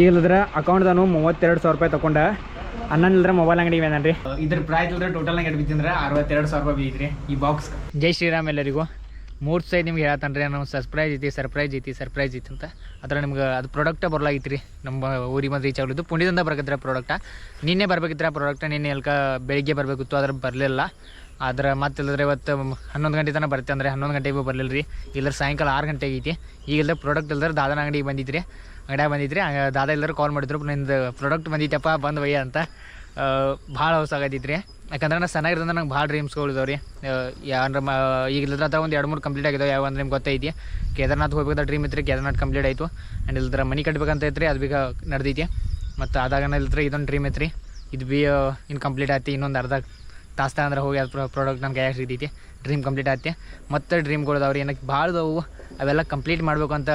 ಈಗಲ್ದ್ರ ಅಕೌಂಟ್ದಾನು ಮೂವತ್ತೆರಡು ಸಾವಿರ ರೂಪಾಯಿ ತಗೊಂಡ. ಅನ್ನನಿಲ್ದ್ರ ಮೊಬೈಲ್ ಅಂಗಡಿ ಮೇದನ್ರಿ ಇದ್ರ ಪ್ರೈಸ್ ಇಲ್ದ್ರೆ ಟೋಟಲ್ ನಂಗೆ ಬಿದ್ದಿಂದ್ರೆ ಅರವತ್ತೆರಡು ಸಾವಿರ ರೂಪಾಯಿ ಬೀದ್ರಿ ಈ ಬಾಕ್ಸ್ ಜೈ ಶ್ರೀರಾಮ್ ಎಲ್ಲರಿಗೂ. ಮೂರು ಸೈಡ್ ನಿಮ್ಗೆ ಹೇಳ್ತಾನೆ ರೀ ನಾವು ಸರ್ಪ್ರೈಸ್ ಐತಿ ಸರ್ಪ್ರೈಸ್ ಐತಿ ಸರ್ಪ್ರೈಸ್ ಐತಿ ಅಂತ. ಅದ್ರ ನಿಮ್ಗೆ ಅದು ಪ್ರಾಡಕ್ಟ ಬರ್ಲಾಗಿತ್ತು ರೀ. ನಮ್ಮ ಊರಿಗೆ ಬಂದು ರೀಚ್ ಆಗಲಿದ್ದು. ಪುಣ್ಯದಿಂದ ಬರ್ಬೇಕಿದ್ರೆ ಪ್ರಾಡಕ್ಟ ನಿನ್ನೆ ಬರ್ಬೇಕಿದ್ರೆ ಪ್ರಾಡಕ್ಟ್ ನಿನ್ನೆ ಎಲ್ಕ ಬೆಳಿಗ್ಗೆ ಬರಬೇಕಿತ್ತು ಅದ್ರ ಬರಲಿಲ್ಲ. ಆದ್ರೆ ಮತ್ತೆ ಇಲ್ಲದ್ರೆ ಇವತ್ತು ಹನ್ನೊಂದು ಗಂಟೆ ತನಕ ಬರುತ್ತೆ ಅಂದರೆ ಹನ್ನೊಂದು ಗಂಟೆಗೆ ಬರಲಿಲ್ಲ ರೀ. ಇಲ್ಲರ ಸಾಯಂಕಾಲ ಆರು ಗಂಟೆಗೆ ಐತಿ. ಈಗ ಪ್ರಾಡಕ್ಟ್ ಇಲ್ದ್ರೆ ದಾದನ ಅಂಗಡಿಗೆ ಬಂದಿದ್ರಿ. ಅಂಗಡಿಯಾಗ ಬಂದಿದ್ರಿ. ದಾದ ಎಲ್ಲರೂ ಕಾಲ್ ಮಾಡಿದ್ರು. ನಿಂದು ಪ್ರಾಡಕ್ಟ್ ಬಂದಿತ್ತಪ್ಪ ಬಂದು ಒಯ್ಯ ಅಂತ. ಭಾಳ ಹೊಸ ಆಗೈತಿ ರೀ ಯಾಕಂದ್ರೆ ನಾನು ಚೆನ್ನಾಗಿರೋದ್ರೆ ನಂಗೆ ಭಾಳ ಡ್ರೀಮ್ಸ್ಗಳು ಇದಾವೆ ರೀ ಯಾರು ಮ, ಈಗ ಇಲ್ಲದ್ರ ಒಂದು ಎರಡು ಮೂರು ಕಂಪ್ಲೀಟ್ ಆಗಿದಾವೆ. ಯಾವ ಅಂದ್ರೆ ನಿಮ್ಗೆ ಗೊತ್ತೈತಿ. ಕೇದಾರ್ನಾಥ್ ಹೋಗ್ಬೇಕಾದ ಡ್ರೀಮ್ ಇತ್ತು ರೀ ಕೇದಾರ್ನಾಥ್ ಕಂಪ್ಲೀಟ್ ಆಯಿತು. ಆ್ಯಂಡ್ ಇಲ್ಲದ್ರ ಮನೆ ಕಟ್ಬೇಕಂತ ರೀ ಅದು ಬೇಗ ನಡೆದೈತಿ. ಮತ್ತು ಅದಾಗ ಇಲ್ದ್ರೆ ಇದೊಂದು ಡ್ರೀಮ್ ಐತ್ರಿ ಇದು ಬಿ ಇನ್ನು ಕಂಪ್ಲೀಟ್ ಆಯ್ತು ಇನ್ನೊಂದು ಅರ್ಧ ತಾಸ್ತ ಅಂದ್ರೆ ಹೋಗಿ ಅದು ಪ್ರಾಡಕ್ಟ್ ನನ್ನ ಯಾಕೆ ಸಿಗ್ತೈತಿ ಡ್ರೀಮ್ ಕಂಪ್ಲೀಟ್ ಆಯ್ತು ಮತ್ತು ಡ್ರೀಮ್ಗಳು ರೀ ಏನಕ್ಕೆ ಭಾಳ ಅವು ಅವೆಲ್ಲ ಕಂಪ್ಲೀಟ್ ಮಾಡಬೇಕು ಅಂತ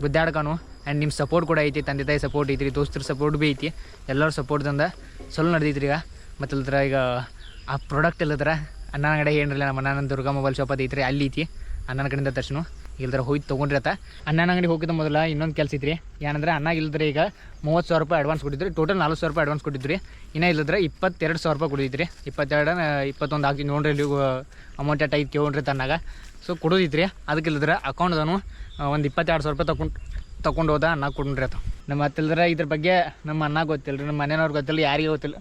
ಗುದ್ದಾಡ್ಕನು ಆ್ಯಂಡ್ ನಿಮ್ಮ ಸಪೋರ್ಟ್ ಕೂಡ ಐತಿ, ತಂದೆ ತಾಯಿ ಸಪೋರ್ಟ್ ಐತಿ ದೋಸ್ತರ ಸಪೋರ್ಟ್ ಭೀ ಐತಿ. ಎಲ್ಲರ ಸಪೋರ್ಟ್ದಿಂದ ಸೊಲ್ಲು ನಡೆದೈತ್ರಿ ಈಗ. ಮತ್ತು ಅಲ್ದ್ರ ಈಗ ಆ ಪ್ರಾಡಕ್ಟ್ ಇಲ್ಲದ್ರ ಅಣ್ಣನ ಕಡೆ ಏನಿರಲಿಲ್ಲ ನಮ್ಮ ಅಣ್ಣನ ದುರ್ಗಾ ಮೊಬೈಲ್ ಶಾಪ್ ಅದು ಐತ್ರಿ, ಅಲ್ಲಿ ಐತಿ. ಅಣ್ಣನ ಕಡೆಯಿಂದ ತರ್ಸನು. ಇಲ್ದ್ರ ಹೋಗಿ ತೊಗೊಂಡಿರತ್ತ ಅಣ್ಣನ ಅಂಗಡಿ ಹೋಗಿದ್ದ ಮೊದಲ ಇನ್ನೊಂದು ಕೆಲಸ ಐತ್ರಿ. ಏನಂದ್ರೆ ಅಣ್ಣ ಇಲ್ಲದ್ರೆ ಈಗ ಮೂವತ್ತು ಸಾವಿರ ರೂಪಾಯಿ ಅಡ್ವಾನ್ಸ್ ಕೊಟ್ಟಿದ್ರಿ ಟೋಟಲ್ ನಾಲ್ಕು ಸಾವಿರ ರೂಪಾಯಿ ಅಡ್ವಾನ್ಸ್ ಕೊಟ್ಟಿದ್ರಿ. ಇನ್ನೂ ಇಲ್ಲದ್ರೆ ಇಪ್ಪತ್ತೆರಡು ಸಾವಿರ ರೂಪಾಯಿ ಕೊಡಿದ್ರಿ ಇಪ್ಪತ್ತೆರಡು ಇಪ್ಪತ್ತೊಂದು ಹಾಕಿ ನೋಡ್ರಿ ಅಮೌಂಟ್ ಐದು ಕೇಳ್ರಿ ತನ್ನಾಗ ಸೊ ಕೊಡೋದಿತ್ರಿ ಅದಕ್ಕೆ ಇಲ್ಲದ್ರೆ ಅಕೌಂಟ್ದನು ಒಂದು ಇಪ್ಪತ್ತೆರಡು ಸಾವಿರ ರೂಪಾಯಿ ತಗೊಂಡು ತಗೊಂಡು ಹೋದ ಅನ್ನ ಕೊಡ್ರಿ ಆತ. ನಮ್ಮ ಮತ್ತಿಲ್ದ್ರೆ ಇದ್ರ ಬಗ್ಗೆ ನಮ್ಮ ಅಣ್ಣ ಗೊತ್ತಿಲ್ಲ ರೀ ನಮ್ಮ ಮನೆಯವ್ರಿಗೆ ಗೊತ್ತಿಲ್ಲ ಯಾರಿಗೂ ಗೊತ್ತಿಲ್ಲ.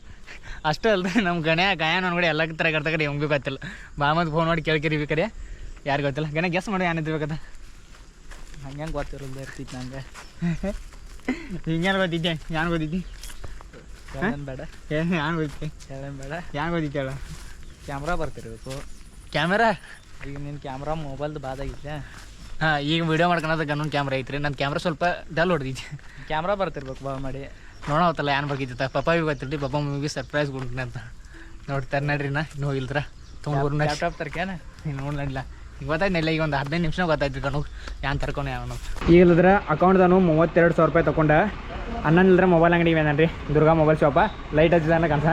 ಅಷ್ಟೇ ಅಲ್ರಿ ನಮ್ಮ ಗಣೆ ಗಾಯನ ಅನ್ಗಡೆ ಎಲ್ಲ ಥರ ಕಡೆ ಹೆಂಗೆ ಗೊತ್ತಿಲ್ಲ. ಬಾಮದ್ ಫೋನ್ ಮಾಡಿ ಕೇಳ್ಕಿರಿ ಬೇಕಾರೆ ಯಾರು ಗೊತ್ತಿಲ್ಲ? ಗಣ ಗೆಸ್ ಮಾಡಿ ಏನಿದ್ಬೇಕದ ಹಂಗೆ ಗೊತ್ತಿರಲ್ಲ ಇರ್ತಿತ್ತು ನಂಗೆ. ಹಿಂಗೇನು ಗೊತ್ತಿದ್ದೆ? ಯಾನ್ ಗೊತ್ತಿದ್ದಿ? ಬೇಡ. ಏನು ಯಾನ್ ಗೊತ್ತಿದ್ದೆ? ಬೇಡ. ಯಾನ್ ಗೊತ್ತಿತ್ತು ಹೇಳ ಕ್ಯಾಮ್ರಾ ಬರ್ತಿರ್ಬೇಕು. ಕ್ಯಾಮೆರಾ? ಈಗ ನಿನ್ನ ಕ್ಯಾಮ್ರಾ ಮೊಬೈಲ್ದು ಬಾದಾಗಿತ್ತೆ ಹಾಂ ಈಗ ವಿಡಿಯೋ ಮಾಡ್ಕೊಳೋದಕ್ಕೆ ಅನ್ನೊಂದು ಕ್ಯಾಮ್ರಾ ಐತ್ರಿ. ನನ್ನ ಕ್ಯಾಮ್ರಾ ಸ್ವಲ್ಪ ಡಲ್ ಹೊಡೆದಿದ್ದೆ ಕ್ಯಾಮ್ರಾ ಬರ್ತಿರ್ಬೇಕು ಬಾ ಮಾಡಿ. ನೋಡೋತ್ತಲ್ಲ ಏನು ಬರ್ಕಿತ್ತ ಪಪ್ಪಾಗಿ ಗೊತ್ತಿರ್ಲಿ ಪಪ್ಪ ಮಮ್ಮಿಗೆ ಸರ್ಪ್ರೈಸ್ ಕೊಡ್ತೀನಿ ಅಂತ. ನೋಡ್ತಾರೆ ನಡ್ರಿ ನಾ ಇನ್ನೂ ಇಲ್ದ್ರ ತುಂಬೂರು ಲ್ಯಾಪ್ಟಾಪ್ ತರ್ಕೇನ ನೋಡ್ಲಿಲ್ಲ ಈಗ ಗೊತ್ತಾಯ್ತಿಲ್ಲ ಈಗ ಒಂದು ಹದಿನೈದು ನಿಮಿಷ ಗೊತ್ತಾಯ್ತು ಕಣು ಯಾನ್ ತರ್ಕೊಂಡು ಯಾವನು ಇಲ್ದ್ರೆ ಅಕೌಂಟ್ದಾನು ಮೂವತ್ತೆರಡು ಸಾವಿರ ರೂಪಾಯಿ ತಗೊಂಡ ಇಲ್ಲದ್ರೆ ಮೊಬೈಲ್ ಅಂಗಡಿ ರೀ ದುರ್ಗಾ ಮೊಬೈಲ್ ಶಾಪ ಲೈಟ್ ಹಚ್ಚಿದ ಕನ್ಸ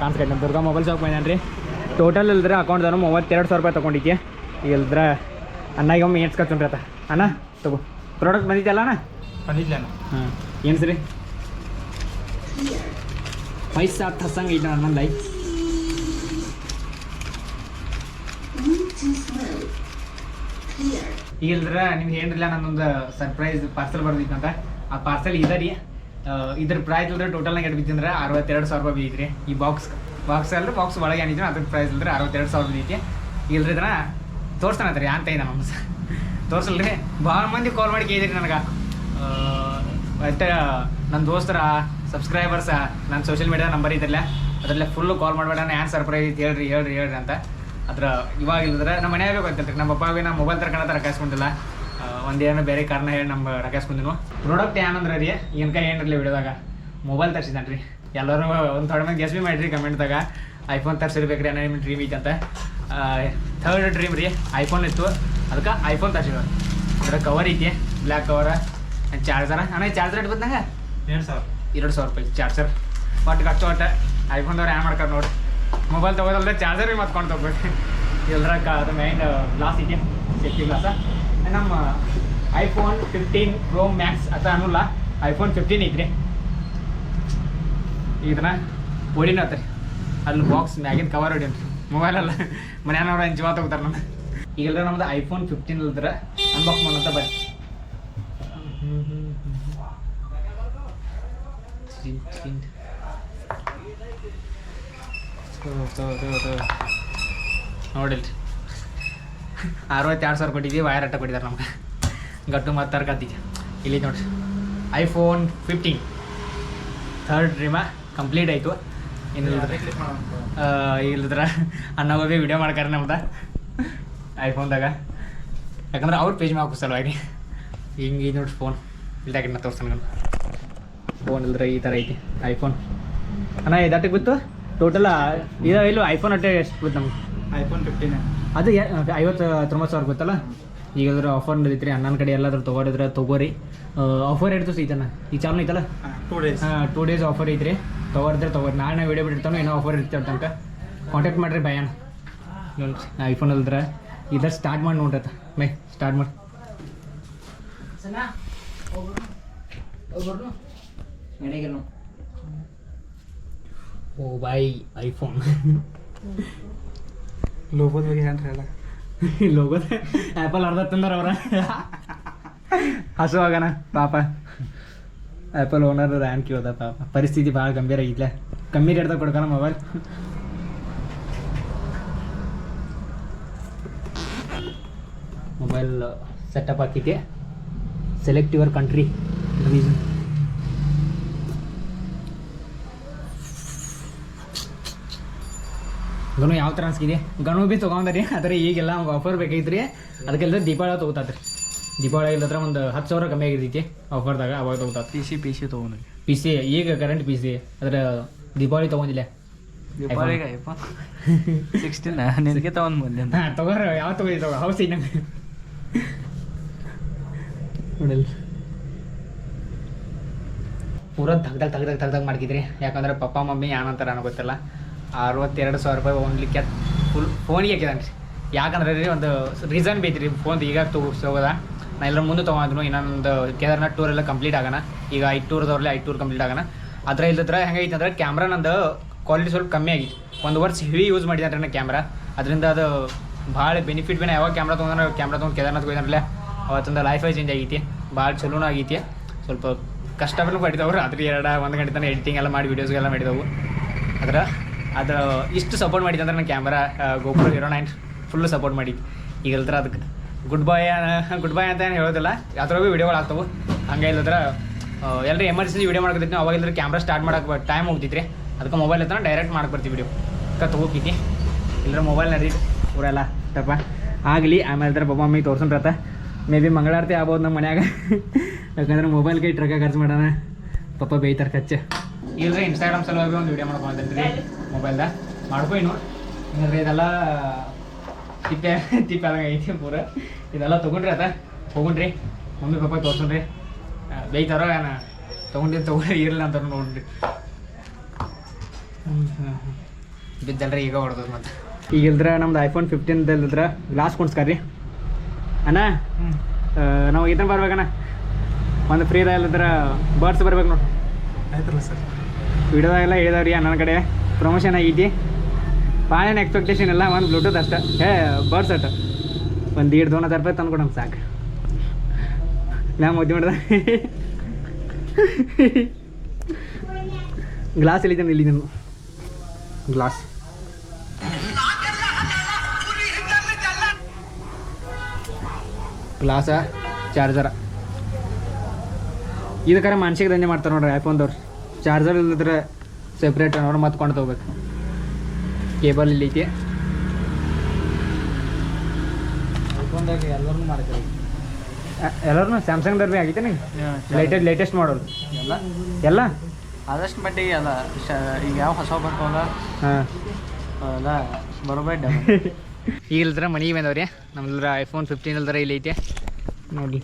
ಕಾಣಿಸ್ಕೈತೆ. ದುರ್ಗಾ ಮೊಬೈಲ್ ಶಾಪ್ ರೀ ಟೋಟಲ್ ಇಲ್ದ್ರ ಅಕೌಂಟ್ದಾನು ಮೂವತ್ತೆರಡು ಸಾವಿರ ರೂಪಾಯಿ ತೊಗೊಂಡಿದ್ದೆ ಈಗ ಇಲ್ದ್ರ ಅಣ್ಣಗೆ ಒಮ್ಮೆ ಏನ್ಸ್ಕೊತೀನಿ ಆತ ಅಣ್ಣ ತಗೋ. ಪ್ರಾಡಕ್ಟ್ ಬಂದಿದ್ದಲ್ಲ ಅಣ್ಣ? ಬಂದಿಲ್ಲ ಹಾಂ. ಏನು ಸರಿ ಪೈಸಾ ತಸಂಗ ಐತೆ ಅನ್ನಂದ ಈಗ ಇಲ್ದ್ರ ನಿಮ್ಗೆ ಏನಿಲ್ಲ ನನ್ನೊಂದು ಸರ್ಪ್ರೈಸ್ ಪಾರ್ಸಲ್ ಬರ್ದಿತ್ತಂತ ಆ ಪಾರ್ಸಲ್ ಇದ ರೀ. ಇದ್ರ ಪ್ರೈಸ್ ಇಲ್ದ್ರೆ ಟೋಟಲ್ ನಾಗ ಬಿದ್ದಂದ್ರೆ ಅರವತ್ತೆರಡು ಸಾವಿರ ರೂಪಾಯಿ ಬೀದ್ರಿ ಈ ಬಾಕ್ಸ್ ಬಾಕ್ಸ್ ಅಲ್ರಿ ಬಾಕ್ಸ್ ಒಳಗೆ ಏನಿದ್ರು ಅದ್ರ ಪ್ರೈಸ್ ಇಲ್ದ್ರೆ ಅರವತ್ತೆರಡು ಸಾವಿರ ಐತಿ ಇಲ್ರಿದ್ರ ತೋರ್ಸ್ತಾನತ್ರಿ ಅಂತ ಇದ್ದ ನಮ್ಮ ತೋರ್ಸಲ್ರಿ, ಭಾಳ ಮಂದಿ ಕಾಲ್ ಮಾಡಿ ಕೇಳಿದ್ರಿ ನನಗೆ. ಮತ್ತೆ ನನ್ನ ದೋಸ್ತರ ಸಬ್ಸ್ಕ್ರೈಬರ್ಸ ನನ್ನ ಸೋಷಿಯಲ್ ಮೀಡಿಯಾ ನಂಬರ್ ಇದ್ರಲ್ಲ, ಅದರಲ್ಲೇ ಫುಲ್ಲು ಕಾಲ್ ಮಾಡಬೇಡ ಏನು ಸರ್ಪ್ರೈಸ್ ಐತಿ ಹೇಳ್ರಿ ಹೇಳ್ರಿ ಹೇಳ್ರಿ ಅಂತ. ಅದ್ರ ಇವಾಗ ಇಲ್ಲದ್ರೆ ನಮ್ಮ ಮನೆಯಾಗ ಗೊತ್ತಿಲ್ಲ ನಮ್ಮ ಪಪ್ಪಾಗೆ ನಾ ಮೊಬೈಲ್ ತರ್ಕೊಂಡ ರಕಾಸ್ಕೊಂಡಿಲ್ಲ ಒಂದೇನೋ ಬೇರೆ ಕಾರಣ ಹೇಳಿ ನಮ್ಮ ರಕಾಸ್ಕೊಂಡಿನು ಪ್ರಾಡಕ್ಟ್ ಏನಂದ್ರೆ ರೀ ಏನಕ ಏನಿರಲಿ ವಿಡಿಯೋದಾಗ. ಮೊಬೈಲ್ ತರ್ಸಿದ್ದಾನೆ ರೀ ಎಲ್ಲರೂ ಒಂದು ಥೋಡೆ ಮಂದಿ ಗೆಸ್ ಬಿ ಮಾಡಿರಿ ಕಮೆಂಟ್ದಾಗ ಐಫೋನ್ ತರ್ಸಿರ್ಬೇಕ್ರಿ ಅನ್ನೋ ನಿಮ್ಮ ಡ್ರೀಮ್ ಐತೆ ಅಂತ. ಥರ್ಡ್ ಡ್ರೀಮ್ ರೀ ಐಫೋನ್ ಇತ್ತು. ಅದಕ್ಕೆ ಐಫೋನ್ ತರ್ಸಿದ್ರು ಅದರ ಕವರ್ ಐತಿ ಬ್ಲ್ಯಾಕ್ ಕವರ್ ಚಾರ್ಜರ್ ಅಣ್ಣ ಚಾರ್ಜರ್ ಇಟ್ಟು ಬಂದಂಗ ಎರಡು ಸಾವಿರ. ಎರಡು ಸಾವಿರ ರೂಪಾಯಿ ಚಾರ್ಜರ್ ಒಟ್ಟು ಖರ್ಚು ಒಟ್ಟು ಐಫೋನ್ದವ್ರು ಏನು ಮಾಡ್ಕೊಂಡು ನೋಡಿ. ಮೊಬೈಲ್ ತೊಗೋದಲ್ದೆ ಚಾರ್ಜರ್ ಭೀ ಮತ್ಕೊಂಡು ತೊಗೋಬೇಕು. ಕ ಅದು ಮೈನ್ ಗ್ಲಾಸ್ ಐತಿ ಸೇಫ್ಟಿ ಗ್ಲಾಸ ನಮ್ಮ ಐಫೋನ್ ಫಿಫ್ಟೀನ್ ಪ್ರೋ ಮ್ಯಾಕ್ಸ್ ಅಂತ ಅನ್ನಲ್ಲ ಐಫೋನ್ ಫಿಫ್ಟೀನ್ ಐತ್ರಿ. ಇದನ್ನ ಓಡಿನ ಹತ್ರಿ ಅಲ್ಲಿ ಬಾಕ್ಸ್ ಮ್ಯಾಗಿನ ಕವರ್ ಹೊಡೀನಿ ಮೊಬೈಲ್ ಅಲ್ಲ. ಮನೆಯವ್ರ ಜೀವ ತಗೋತಾರೆ ನಮ್ಮ ಈಗೆಲ್ಲ ನಮ್ದು ಐಫೋನ್ ಫಿಫ್ಟೀನ್ ಇಲ್ದ್ರ ಅನ್ಬಾಕ್ಸ್ ಮಾಡೋಂತ ಬೈ ನೋಡಿಲ್ರಿ. ಅರವತ್ತೆರಡು ಸಾವಿರ ಕೊಟ್ಟಿದ್ದೀವಿ ವೈರ್ ಅಟ್ಟ ಕೊಟ್ಟಿದ್ದಾರೆ ನಮ್ಗೆ. ಗಟ್ಟು ಮತ್ತು ತರ್ಕತ್ತೀವಿ ಇಲ್ಲಿ ನೋಡ್ರಿ. IPhone fifteen third dream complete ಆಯಿತು. ಇನ್ನು ಇಲ್ಲದ್ರ ಅನ್ನ ಹೋಗಿ ವಿಡಿಯೋ ಮಾಡ್ಕಾರ ನಮ್ದು. ಐಫೋನ್ದಾಗ ಯಾಕಂದ್ರೆ ಅವ್ರ ಪೇಜ್ ಮ್ಯಾಗ ಸಲುವಾಗಿ. ಹಿಂಗೆ ಇದು ನೋಡ್ರಿ ಫೋನ್ ಇಲ್ದಾಗ ನಾ ತೋರ್ಸ್ತಾನೆ ಫೋನ್ ಇಲ್ದ್ರೆ ಈ ಥರ ಐತಿ. ಐಫೋನ್ ಅಣ್ಣ ಇದಟ್ಟಿಗೆ ಬಿತ್ತು? ಟೋಟಲ್ ಇದು ಇಲ್ಲ ಐಫೋನ್ ಅಟ್ಟೆ ಎಷ್ಟು ಬಿತ್ತು ನಮ್ಗೆ? ಐಫೋನ್ ಫಿಫ್ಟೀನ್ ಅದು ಐವತ್ತು ತೊಂಬತ್ತು ಸಾವಿರ ಗೊತ್ತಲ್ಲ? ಈಗ ಅದ್ರ ಆಫರ್ ನಡೀತ್ರಿ. ಅಣ್ಣನ ಕಡೆ ಎಲ್ಲಾದ್ರೂ ತೊಗೊಂಡಿದ್ರೆ ತೊಗೋರಿ. ಆಫರ್ ಇಡ್ತು ಸೀತನ ಈ ಚಾಲು ಐತಲ್ಲ? ಟೂ ಡೇಸ್ ಹಾಂ ಟೂ ಡೇಸ್ ಆಫರ್ ಐತ್ರಿ. ತೊಗೊಳಿದ್ರೆ ತೊಗೊರಿ ನಾಳೆ ವಿಡಿಯೋ ಬಿಟ್ಟಿರ್ತಾನೋ ಏನೋ ಆಫರ್ ಇರ್ತೇವೆ ತನಕ ಕಾಂಟ್ಯಾಕ್ಟ್ ಮಾಡಿರಿ ಭಯನ. ಐಫೋನ್ ಅಲ್ದ್ರೆ ಇದರ ಸ್ಟಾರ್ಟ್ ಮಾಡಿ ನೋಡ್ರಿ ತ ಮೈ ಸ್ಟಾರ್ಟ್ ಮಾಡಿ. ಓ ಬೈ ಐಫೋನ್ ಲೋಗೋದ ಬಗ್ಗೆ ಹೇಳ ಲೋಗೋದ ಆ್ಯಪಲ್ ಅರ್ಧ ತಂದ್ರ ಅವ್ರ. ಹಸು ಆಗಣ ಪಾಪ. ಆ್ಯಪಲ್ ಓನರ್ ರ್ಯಾನ್ ಕೇಳ್ದ ಪರಿಸ್ಥಿತಿ ಭಾಳ ಗಂಭೀರ ಆಗಿದ್ಲ ಕಮ್ಮಿ ರೇಟ್ದಾಗ ಕೊಡ್ಕಣ ಮೊಬೈಲ್ ಮೊಬೈಲ್ ಸೆಟಪ್ ಹಾಕಿದ್ದೆ. ಸೆಲೆಕ್ಟ್ ಯುವರ್ ಕಂಟ್ರಿ ರೀಸನ್ ಗಣು ಯಾವ ಥರ ಅನ್ಸ್ಕಿದೆ? ಗಣು ಭೀ ತೊಗೊಂಡ್ರಿ ಆದರೆ ಈಗೆಲ್ಲ ಆಫರ್ ಬೇಕಾಗಿತ್ತು ರೀ ಅದಕ್ಕೆಲ್ಲ ದೀಪಾವಳಿ ತೊಗೋತಾತ್ರಿ. ದೀಪಾವಳಿ ಇಲ್ಲದ್ರ ಒಂದು ಹತ್ತು ಸಾವಿರ ಕಮ್ಮಿ ಆಗಿರ್ತೈತಿ ಆಫರ್ದಾಗ ಅವಾಗ ತಗೋತಾರೆ. ಪಿ ಸಿ ಪಿ ಸಿ ತೊಗೊಂಡು ಪಿ ಸಿ ಈಗ ಕರೆಂಟ್ ಪಿ ಸಿ ಅದ್ರ ದೀಪಾವಳಿ ತೊಗೊಂಡಿಲ್ಲ. ದೀಪಾವಳಿಗೆ ಐಫೋನ್ ಸಿಕ್ಸ್ಟೀನ್ ನಿನಗೆ ತಗೊಂಡ್ ಬಂದೆ ಹಾಂ ತಗೋರ ಯಾವ ತಗೋ ತಗೋ ಹೌಸ್ ನಂಗೆ. ಪೂರ ತಗ್ದಾಗ ತಗ್ದಾಗ ತಗ್ದಾಗ ಮಾಡ್ಕಿದ್ರಿ. ಯಾಕಂದ್ರೆ ಪಪ್ಪ ಮಮ್ಮಿ ಏನಂತಾರ ಅನ್ನೋ ಗೊತ್ತಿಲ್ಲ. ಅರವತ್ತೆರಡು ಸಾವಿರ ರೂಪಾಯಿ ಓನ್ಲಿ ಕ್ಯಾ ಫುಲ್ ಫೋನಿಗೆ ಹಾಕಿದಾನೆ ರೀ ಯಾಕಂದ್ರೆ ರೀ ಒಂದು ರೀಸನ್ ಬೇಕ್ರಿ ಫೋನ್ ಈಗ ತಗೋದ ನಾ ಎಲ್ಲರ ಮುಂದೆ ತೊಗೊಂಡ್ರು ಇನ್ನೊಂದು ಕೇದಾರ್ನಾಥ್ ಟೂರ್ ಎಲ್ಲ ಕಂಪ್ಲೀಟ್ ಆಗೋಣ. ಈಗ ಐದು ಟೂರ್ದವ್ರಲ್ಲೇ ಐದು ಟೂರ್ ಕಂಪ್ಲೀಟ್ ಆಗೋಣ. ಅದ್ರ ಇಲ್ಲದ್ರೆ ಹೆಂಗೈತೆ ಅಂದ್ರೆ ಕ್ಯಾಮ್ರಾ ನಂದು ಕ್ವಾಲಿಟಿ ಸ್ವಲ್ಪ ಕಮ್ಮಿ ಆಗಿತ್ತು. ಒಂದು ವರ್ಷ ಹೆವಿ ಯೂಸ್ ಮಾಡಿದ್ರೆ ನನ್ನ ಕ್ಯಾಮ್ರಾ ಅದರಿಂದ ಅದು ಭಾಳ ಬೆನಿಫಿಟ್ ಬೇನೆ. ಯಾವಾಗ ಕ್ಯಾಮ್ರಾ ತೊಗೊಂಡ್ರೆ ಕ್ಯಾಮ್ರಾ ತೊಗೊಂಡು ಕೇದಾರ್ನಾಥ್ ಹೋಗಿದ್ರಲ್ಲ ಅವತ್ತೊಂದು ಲೈಫೈ ಚೇಂಜ್ ಆಗೈತಿ. ಭಾಳ ಚಲೋನೂ ಆಗೈತಿ. ಸ್ವಲ್ಪ ಕಷ್ಟಪಟ್ಟು ಮಾಡಿದವು. ರಾತ್ರಿ ಎರಡು, ಒಂದು ಗಂಟೆ ತನಕ ಎಡಿಟಿಂಗ್ ಎಲ್ಲ ಮಾಡಿ ವೀಡಿಯೋಸ್ಗೆಲ್ಲ ಮಾಡಿದವು. ಅದರ ಅದು ಇಷ್ಟು ಸಪೋರ್ಟ್ ಮಾಡಿದ್ದಂದ್ರೆ ನನ್ನ ಕ್ಯಾಮ್ರಾ ಗೋಪುರ ಹೀರೋ ನೈನ್ ಫುಲ್ಲು ಸಪೋರ್ಟ್ ಮಾಡಿ ಈಗ ಅದಕ್ಕೆ ಗುಡ್ ಬಾಯ್ ಗುಡ್ ಬಾಯ್ ಅಂತ ಏನು ಹೇಳೋದಿಲ್ಲ. ಯಾವ್ದ್ರಾಗ ಭೀ ವಿಡಿಯೋಗಳು ಆಗ್ತವು ಹಂಗೆ ಇಲ್ಲದ್ರ ಎಲ್ಲರೂ ಎಮರ್ಜೆನ್ಸಿ ವಿಡಿಯೋ ಮಾಡ್ಕೊತಿದ್ವಿ ಅವಾಗ ಇಲ್ಲದ್ರೆ ಕ್ಯಾಮ್ರಾ ಸ್ಟಾರ್ಟ್ ಮಾಡೋಕೆ ಟೈಮ್ ಹೋಗ್ತಿದ್ರಿ ಅದಕ್ಕೆ ಮೊಬೈಲ್ ಹತ್ರ ಡೈರೆಕ್ಟ್ ಮಾಡ್ಕೊಡ್ತೀವಿ ವಿಡಿಯೋ ಅಕ್ಕ ತೊಗೋಕೈತಿ. ಇಲ್ಲರ ಮೊಬೈಲ್ ನಡಿ ಊರೆಲ್ಲ ತಪ್ಪ ಆಗಲಿ, ಆಮೇಲೆ ಇದ್ರ ಪಪ್ಪ ಮಮ್ಮಿಗೆ ತೋರ್ಸೋಣ್ರತ್ತ ಮೇ ಬಿ ಮಂಗಳಾರತಿ ಆಗ್ಬೋದು ನಮ್ಮ ಮನ್ಯಾಗ. ಯಾಕಂದ್ರೆ ಮೊಬೈಲ್ಗೆ ಇಟ್ರಕ ಖರ್ಚು ಮಾಡೋಣ. ಪಪ್ಪ ಬೇಯ್ತಾರೆ ಖರ್ಚು ಇಲ್ಲ ಇನ್ಸ್ಟಾಗ್ರಾಮ್ ಸಲುವಾಗಿ ಒಂದು ವಿಡಿಯೋ ಮಾಡ್ಕೊಂಡ್ರಿ ಮೊಬೈಲ್ದ ಮಾಡ್ಕೊ ಇನ್ನು. ಇದೆಲ್ಲ ತಿಪ್ಪೆ ತಿಪ್ಪೆ ಆದಂಗೆ ಐತಿ ಪೂರ. ಇದೆಲ್ಲ ತೊಗೊಂಡ್ರಿ ಅದ. ತೊಗೊಂಡ್ರಿ. Mummy papa ತೋರ್ಸೋಣ್ರಿ. ಬೇಯ್ತಾರೋ ಏನ? ತೊಗೊಂಡಿದ್ದು ತೊಗೊಂಡ್ರಿ ಇರಲಿಲ್ಲ ಅಂತ ನೋಡ್ರಿ. ಬಿದ್ದಲ್ರಿ ಈಗ ಹೊಡೆದ ಮತ್ತೆ. ಈಗ ಇಲ್ದ್ರ ನಮ್ದು ಐಫೋನ್ ಫಿಫ್ಟೀನ್ ಇಲ್ದ್ರ ಗ್ಲಾಸ್ ರೀ ಅಣ್ಣ? ನಾವು ಇದನ್ನ ಬರ್ಬೇಕಣ್ಣ ಒಂದು ಫ್ರೀ ಇಲ್ಲದ್ರ ಬರ್ಡ್ಸ್ ಬರ್ಬೇಕು ನೋಡಿ. ಆಯ್ತಲ್ಲ ಸರ್. ವಿಡಿಯೋದಾಗೆಲ್ಲ ಹೇಳಿದವ್ರಿ ನನ್ನ ಕಡೆ. ಪ್ರಮೋಷನ್ ಆಗೈತಿ. ಭಾಳ ಎಕ್ಸ್ಪೆಕ್ಟೇಷನ್ ಇಲ್ಲ ಒಂದು ಬ್ಲೂಟೂತ್ ಅಷ್ಟೇ. ಹೇ ಬರ್ಸ್ ಅಟ್ಟ ಒಂದು ಎರಡು ದೋನ್ ಹಜಾರ್ ರೂಪಾಯಿ ತಂದು ಕೊಡೋಣ ಸಾಕು. ನಾ ಮದ್ದು ಮಾಡ್ದೆ ಗ್ಲಾಸ್ ಇಲ್ಲಿದ್ದಾನೆ ಇಲ್ಲಿದ್ದಾನು ಗ್ಲಾಸ್ ಗ್ಲಾಸ ಚಾರ್ಜರ ಇದಕ್ಕಾರ ಮನ್ಸಿಗೆ ದಂಧೆ ಮಾಡ್ತಾರೆ ನೋಡ್ರಿ ಐಫೋನ್ದವ್ರು ಚಾರ್ಜರ್ ಇಲ್ಲದ್ರೆ ಸೆಪ್ರೇಟ್ ಅವ್ರು ಮತ್ತೆ ಕೊಂಡು ತೊಗೋಬೇಕು. ಕೇಬಲ್ ಇಲ್ಲಿ ಐತಿ ಐಫೋನ್ದಾಗ ಎಲ್ಲರೂ ಮಾಡ್ತಾರೆ ಎಲ್ಲರೂ ಸ್ಯಾಮ್ಸಂಗ್ದವ್ರು ಭೀ ಆಗೈತೆ ನಿಂಗೆ ಲೇಟೆಸ್ಟ್ ಲೇಟೆಸ್ಟ್ ಮಾಡೋದು ಎಲ್ಲ? ಎಲ್ಲ? ಆದಷ್ಟು ಮಟ್ಟಿಗೆ ಅಲ್ಲ ಈಗ ಯಾವ ಹೊಸ ಬರ್ತಾವಲ್ಲ ಹಾಂ. ಅವೆಲ್ಲ ಬರೋಬೈ ಡಬಲ್ ಈಗ ಇಲ್ದ್ರೆ ಮನೆಗೆ ಬಂದವ್ರಿ. ನಮ್ದ್ರ ಐಫೋನ್ ಫಿಫ್ಟೀನ್ ಇಲ್ದ್ರ ಇಲ್ಲಿ ಐತೆ. ನೋಡ್ರಿ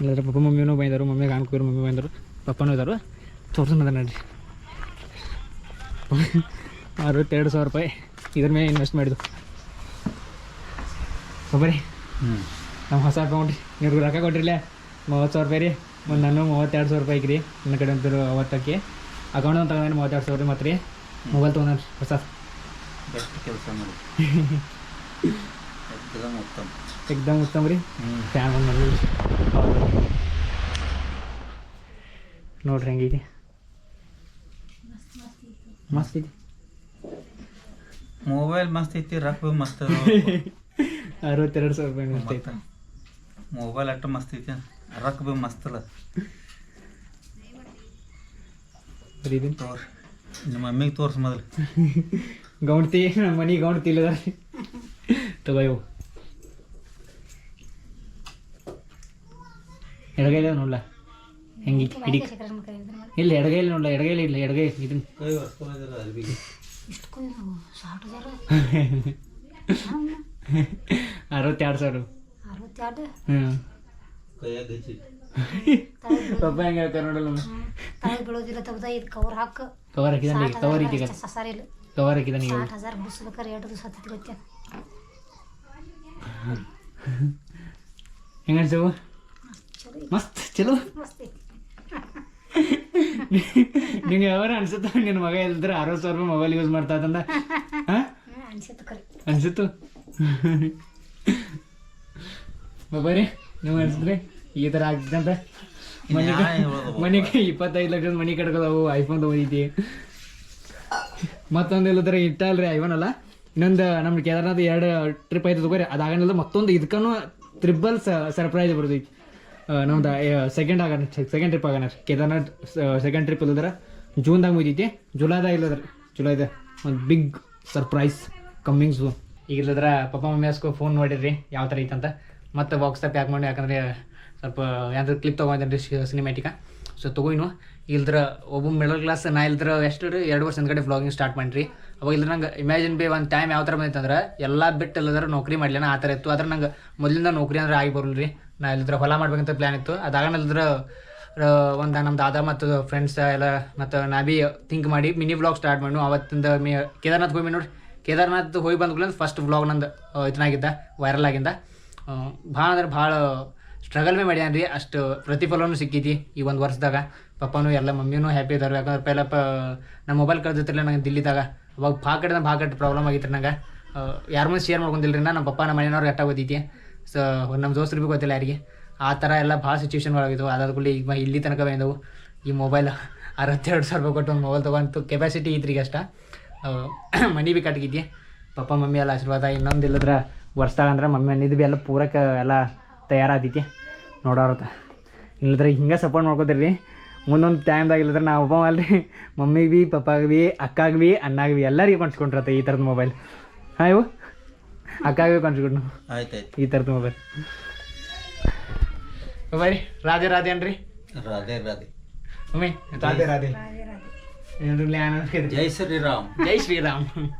ಇಲ್ಲದ್ರ ಪಪ್ಪ ಮಮ್ಮಿನೂ ಬಂದರು ಮಮ್ಮಿ ಗಾಣಕೂರು ಮಮ್ಮಿ ಬಂದರು. ಪಪ್ಪನೂ ಇದ್ದಾರೆ ತೋರ್ಸೋಣ ನೋಡ್ರಿ. ಅರವತ್ತೆರಡು ಸಾವಿರ ರೂಪಾಯಿ. ಇದ್ರ ಮೇಲೆ ಇನ್ವೆಸ್ಟ್ ಮಾಡಿದ್ದು. ಒಬ್ಬರಿ ಹ್ಞೂ ನಮ್ಮ ಹೊಸ ಅಕೌಂಟ್ ನೀವು ರೊಕ್ಕ ಕೊಟ್ಟಿರಲ್ಲ ಮೂವತ್ತು ಸಾವಿರ ರೂಪಾಯಿ ರೀ. ಒಂದು ನಾನು ಮೂವತ್ತೆರಡು ಸಾವಿರ ರೂಪಾಯಿ ರೀ ನನ್ನ ಕಡೆ ಒಂದು ಅವತ್ತಕ್ಕೆ. ಅಕೌಂಟ್ ಒಂದು ತಗೊಂಡ್ರೆ ಮೂವತ್ತೆರಡು ಸಾವಿರ ಮತ್ತು ರೀ. ಮೊಬೈಲ್ ತೊಗೊಂಡ್ರಿ ಹೊಸ. ಬೆಸ್ಟ್ ಕೆಲಸ ಮಾಡಿ. ಎಕ್ದಮ್ ಉತ್ತಮ. ಎಕ್ದಮ್ ಉತ್ತಮ ರೀ. ಹ್ಞೂ ಫ್ಯಾನ್ ಒಂದು ಮಾಡಿ ನೋಡ್ರಿ ಹೆಂಗೈತಿ. ಮಸ್ತ್ ಐತಿ. ಮೊಬೈಲ್ ಮಸ್ತ್ ಐತಿ ರೊಕ್ಕ ಭೀ ಮಸ್ತ್ ಅರವತ್ತೆರಡು ಸಾವಿರ ರೂಪಾಯಿ ಮಸ್ತ್ ಐತ. ಮೊಬೈಲ್ ಅಟ್ಟು ಮಸ್ತ್ ಐತಿ ರೊಕ್ಕ ಭೀ ಮಸ್ತ್ ಅಲ್ಲ ಬರೀ ಇದೀನಿ. ತೋರಿ ನಿಮ್ಮ ಮಮ್ಮಿಗೆ ತೋರ್ಸ ಮೊದಲು. ಗೌಂಡ್ತಿ ನಮ್ಮ ಮನೆ ಗೌಂಡ್ತಿ ಇಲ್ಲದ. ತಗೋ ಇವು. ಎಡಗೈಲ ನೋಡ್ಲ? ಹೆಂಗಿತ್ತು ಹಿಡಿ ಇಲ್ಲ ಎಡಗೈಲಿ ನೋಡ್ಲ ಎಡಗೈಲಿ ಇಲ್ಲ ಎಡಗೈ ಇದನ್ನ ಅರವತ್ತೆರಡು ಸಾವಿರ. ಹ್ಞೂ. ಪಪ್ಪ ಹೆಂಗೆ ಹೇಳ್ತಾರೆ ನೋಡಲ್ಲ ತಲೆ ಬೀಳೋದಿಲ್ಲ ತಗದ ಇದು ಕವರ್ ಹಾಕ. ಕವರ್ ಹಾಕಿದ ಕವರ್ ಐತಿ ಸಸಾರಿ ಇಲ್ಲ. ಕವರ್ ಹಾಕಿದ ನೀವು ಸಾಟ್ ಹಜಾರ್ ಬಿಡಿಸ್ಬೇಕಾರೆ ಎರಡು ದಿವಸ ಹತ್ತಿತ್ತು ಗೊತ್ತೇನು? ಹೆಂಗ ಅನ್ಸವು ಚಲೋ ಮಸ್ತ್ ಚಲೋ. ಮಸ್ತ್ ಐತಿ. ನಿಂಗೆ ಯಾವಾಗ ಅನ್ಸುತ್ತ ನಿನ್ನ ಮಗ ಇಲ್ದ್ರೆ ಅರವತ್ತು ಸಾವಿರ ರೂಪಾಯಿ ಮೊಬೈಲ್ ಯೂಸ್ ಮಾಡ್ತಾ ಇದ್ದಂದ ಅನ್ಸುತ್ತು ಬಾಬಾರಿ ನೀವು ಅನ್ಸಿದ್ರಿ ಈ ಥರ ಆಗ್ತಂತ. ಮನೆಗೆ ಮನೆಗೆ ಇಪ್ಪತ್ತೈದು ಲಕ್ಷದ ಮನೆ ಕಟ್ಕೋದವು ಐಫೋನ್ ತೊಗೊಂಡಿದ್ದಿ. ಮತ್ತೊಂದು ಇಲ್ಲದ್ರೆ ಇಟ್ಟ ಅಲ್ರಿ ಐಫೋನ್ ಅಲ್ಲ? ಇನ್ನೊಂದು ನಮ್ಮ ಕೇದಾರ್ನಾಥ್ ಎರಡು ಟ್ರಿಪ್ ಆಯ್ತು ತಗೋರಿ. ಅದಾಗಲ್ಲ ಮತ್ತೊಂದು ಇದಕ್ಕೂ ತ್ರಿಬಲ್ ಸರ್ಪ್ರೈಸ್ ಬರ್ತೈತಿ. ನಮ್ದು ಸೆಕೆಂಡ್ ಆಗ ಸೆಕೆಂಡ್ ಟ್ರಿಪ್ ಆಗೋಣ. ಕೇದಾರ್ನಾಥ್ ಸೆಕೆಂಡ್ ಟ್ರಿಪ್ ಇಲ್ಲದ್ರೆ ಜೂನ್ದಾಗ ಮುಗಿತೈತಿ. ಜುಲೈದಾಗ ಇಲ್ಲದ್ರ ಜುಲೈದ ಒಂದು ಬಿಗ್ ಸರ್ಪ್ರೈಸ್ ಕಮ್ಮಿಂಗ್ ಸೂನ್ ಈಗ ಇಲ್ಲದ್ರ ಪಪ್ಪ ಮಮ್ಮಿ ಹಸ್ಕೊ ಫೋನ್ ನೋಡಿರಿ ಯಾವ ಥರ ಐತಂತ. ಮತ್ತೆ ವಾಕ್ಸಪ್ ಪ್ಯಾಕ್ ಮಾಡಿ ಯಾಕಂದ್ರೆ ಸ್ವಲ್ಪ ಯಾವ್ದಾದ್ರು ಕ್ಲಿಪ್ ತೊಗೊಂಡ್ರಿ ಸಿನಿಮ್ಯಾಟಿಕ ಸೊ ತೊಗೊಯ್ನು ಇಲ್ದ್ರ ಒಬ್ಬ ಮಿಡಲ್ ಕ್ಲಾಸ್ ನಾ ಇಲ್ದ್ರ ಎಷ್ಟು ರೀ? ಎರಡು ವರ್ಷ ಹಿಂದ್ಗಡೆ ವ್ಲಾಗಿಂಗ್ ಸ್ಟಾರ್ಟ್ ಮಾಡಿರಿ. ಅವಾಗ ಇಲ್ದ್ರ ನಂಗೆ ಇಮ್ಯಾಜಿನ್ ಬಿ ಒಂದು ಟೈಮ್ ಯಾವ ಥರ ಬಂದಿತ್ತಂದ್ರೆ, ಎಲ್ಲ ಬಿಟ್ಟು ಎಲ್ಲದ್ರ ನೌಕರಿ ಮಾಡಲಿಲ್ಲ ಆ ಥರ ಇತ್ತು. ಆದ್ರೆ ನಂಗೆ ಮೊದಲಿಂದ ನೌಕರಿ ಅಂದ್ರೆ ಆಗಿ ಬರಲ್ರಿ. ನಾ ಇಲ್ದ್ರ ಹೊಲ ಮಾಡ್ಬೇಕಂತ ಪ್ಲ್ಯಾನ್ ಇತ್ತು. ಅದಾಗ ಇಲ್ದ್ರ ಒಂದು ನಮ್ಮ ದಾದಾ ಮತ್ತು ಫ್ರೆಂಡ್ಸ್ ಎಲ್ಲ ಮತ್ತು ನಾ ಭೀ ಥಿಂಕ್ ಮಾಡಿ ಮಿನಿ ವ್ಲಾಗ್ ಸ್ಟಾರ್ಟ್ ಮಾಡಿ ಅವತ್ತಿಂದ ಮೇ, ಕೇದಾರ್ನಾಥ್ ಹೋಗಿ ನೋಡಿ ಕೇದಾರ್ನಾಥ್ ಹೋಗಿ ಬಂದ್ಮೇಲೆ ಫಸ್ಟ್ ವ್ಲಾಗ್ ನಂದು ಇದನ್ನಾಗಿದ್ದ ವೈರಲ್ ಆಗಿಂದ. ಭಾಳ ಅಂದ್ರೆ ಭಾಳ ಸ್ಟ್ರಗಲ್ ಮೇ ಮಾಡ್ಯಾನ ರೀ ಅಷ್ಟು ಪ್ರತಿಫಲನೂ ಸಿಕ್ಕೈತಿ ಈ ಒಂದು ವರ್ಷದಾಗ. ಪಪ್ಪನೂ ಎಲ್ಲ ಮಮ್ಮಿನೂ ಹ್ಯಾಪಿ ಇದ್ದಾರೆ ಯಾಕಂದ್ರೆ ಪೆಲ್ಲ ಪ ನಮ್ಮ ಮೊಬೈಲ್ ಕಳ್ದಿತ್ತಿಲ್ಲ ನಂಗೆ ದಿಲ್ಲಿದಾಗ. ಅವಾಗ ಭಾಳ ಕಡೆ ಭಾಳ ಕಟ್ಟು ಪ್ರಾಬ್ಲಮ್ ಆಗಿತ್ತು ನಂಗೆ ಯಾರು ಮುಂದೆ ಶೇರ್ ಮಾಡ್ಕೊಂಡಿಲ್ಲ ರೀ ನಮ್ಮ ಪಪ್ಪ ನಮ್ಮ ಮನೆಯವ್ರು ಎಟ್ಟ ಓದೈತಿ ಸೊ ನಮ್ಮ ದೋಸ್ತರು ಭೀ ಗೊತ್ತಿಲ್ಲ ಯಾರಿಗೆ. ಆ ಥರ ಎಲ್ಲ ಭಾಳ ಸಿಚುವೇಶನ್ ಒಳಗಿದ್ವು. ಅದಾದ ಕೂಡಲೇ ಈಗ ಇಲ್ಲಿ ತನಕ ಬಂದವು ಈ ಮೊಬೈಲ್ ಅರವತ್ತೆರಡು ಸಾವಿರ ರೂಪಾಯಿ ಕೊಟ್ಟು ಒಂದು ಮೊಬೈಲ್ ತೊಗೊಂಡು ಕೆಪಾಸಿಟಿ ಐತ್ರಿ ಅಷ್ಟ. ಮನಿ ಬಿ ಕಟ್ಗಿದ್ದೆ ಪಪ್ಪ, ಮಮ್ಮಿ ಎಲ್ಲ ಆಶೀರ್ವಾದ. ಇನ್ನೊಂದು ಇಲ್ಲದ್ರ ವರ್ಷದಾಗ ಅಂದ್ರೆ ಮಮ್ಮಿ ಅನ್ನಿದ್ದು ಬಿ ಎಲ್ಲ ಪೂರಕ್ಕೆ ಎಲ್ಲ ತಯಾರಾತೈತಿ ನೋಡೋರತ್ತ ಇಲ್ಲದ್ರೆ ಹಿಂಗೆ ಸಪೋರ್ಟ್ ಮಾಡ್ಕೋತೀರಿ ಮುಂದೊಂದು ಟೈಮ್ದಾಗ ಇಲ್ಲದ್ರೆ ನಾವು ಒಬ್ಬ ಅಲ್ರಿ. ಮಮ್ಮಿಗೆ ಭೀ, ಪಪ್ಪಾಗ ಭೀ, ಅಕ್ಕಾಗ ಭೀ, ಅಣ್ಣಾಗ ಬಿ ಎಲ್ಲರಿಗೆ ಕೊಂಡ್ಸ್ಕೊಂಡ್ರತ್ತ ಈ ಥರದ ಮೊಬೈಲ್ ಹಾಂ ಇವು? ಅಕ್ಕಾಗ ಬಿ ಕೊಂಡ್ಸ್ಕೊಂಡು ಆಯ್ತಾಯ್ತು ಈ ಥರದ ಮೊಬೈಲ್ ಬರ್ರಿ ರಾಧೆ ರಾಧೆ ಅನ್ರಿ ರಾಧೆ ರಾಧೆ ಮಮ್ಮಿ ರಾಧೆ ರಾಧೆ ಏನ್ರಿ ಜೈ ಶ್ರೀರಾಮ್ ಜೈ ಶ್ರೀರಾಮ್